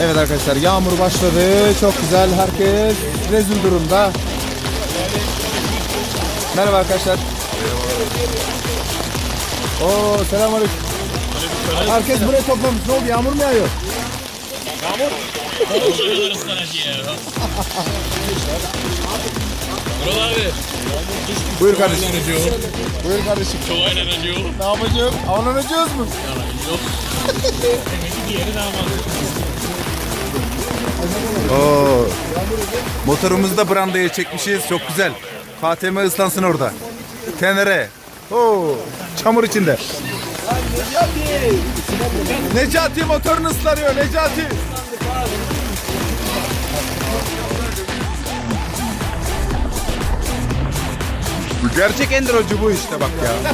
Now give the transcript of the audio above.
Evet arkadaşlar yağmur başladı. Çok güzel. Herkes rezil durumda. Merhaba arkadaşlar. Oo selamünaleyküm. Herkes buraya toplamış. Ne oldu? Yağmur mu yağıyor? Murat abi. Buyur kardeşim. Buyur kardeşim. Çok aynen ne yapacağız? Avlanacağız mı? Yok. Diğeri de ama. Oo. Motorumuzu da brandaya çekmişiz. Çok güzel. KTM ıslansın orada. Tenere. Oo. Çamur içinde. Necati motorunu ıslanıyor Necati. Gerçek endurocu bu işte bak ya.